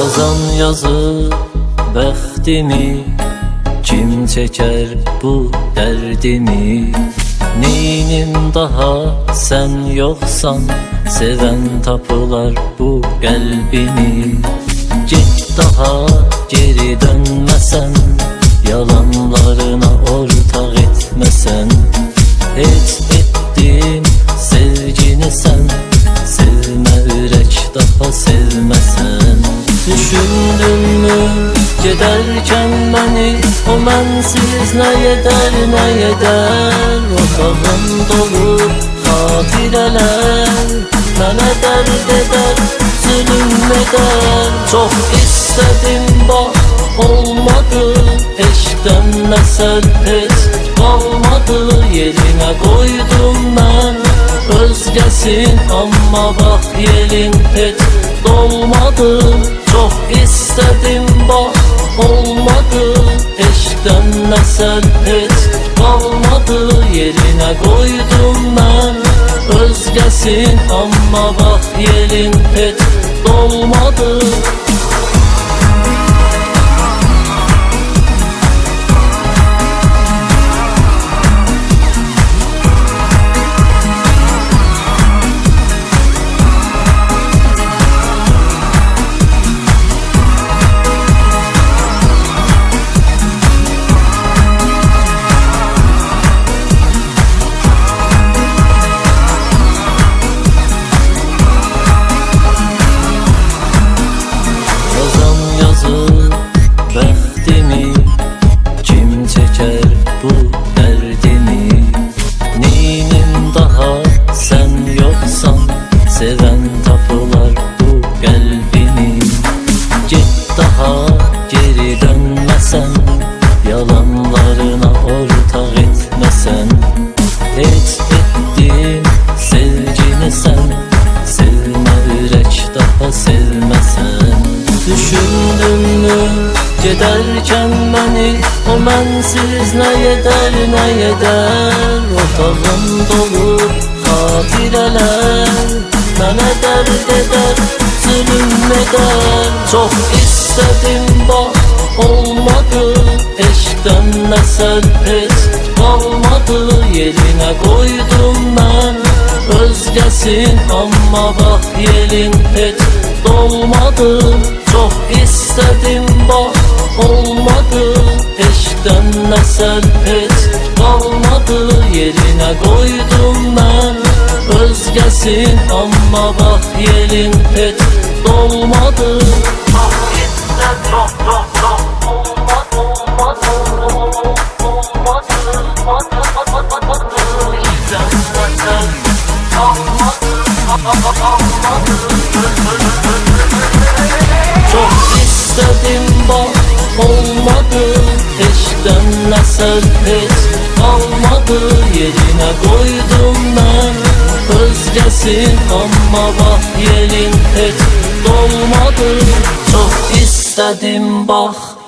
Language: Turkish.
Yazan yazı bəxtimi Kim çeker bu derdimi Neynim daha sen yoksan Seven tapılar bu kalbimi Git daha geri dönmesen Yalanlarına ortak etmesen Hiç ettiğim sevgini sen Sevme ürek daha sevmesen Düşündün mü? Giderken beni O mensiz ne yeder ne yeder Otağım dolu hatireler Mənə dərd eder, zulüm eder. Çok istedim bak olmadı. Eşkten mesel hiç kalmadı Yerine koydum ben. Özgesin Ama bak yerin hiç dolmadı. Çok istedim bak olmadı. Eşkten mesel hiç kalmadı. Yerine koydum ben özgesin. Ama bak yerin hiç dolmadı sevmesen Düşündün mü? Giderken beni O mensiz ne yeder ne yeder Otağım dolu hatireler Mənə dərd eder, zulüm eder. Çok istedim bak olmadı Eşkten mesel hiç kalmadı. Yerine koydum ben özgesin Ama bak yerin hiç dolmadı. Çok istedim bak olmadı. Eşkten mesel hiç kalmadı. Yerine koydum ben özgesin Ama bak yerin hiç dolmadı. Çok çok istedim bak olmadı. Eşkten nesel hiç kalmadı. Yerine koydum ben. Özgesin Ama bak yerin hiç dolmadı. Çok istedim bak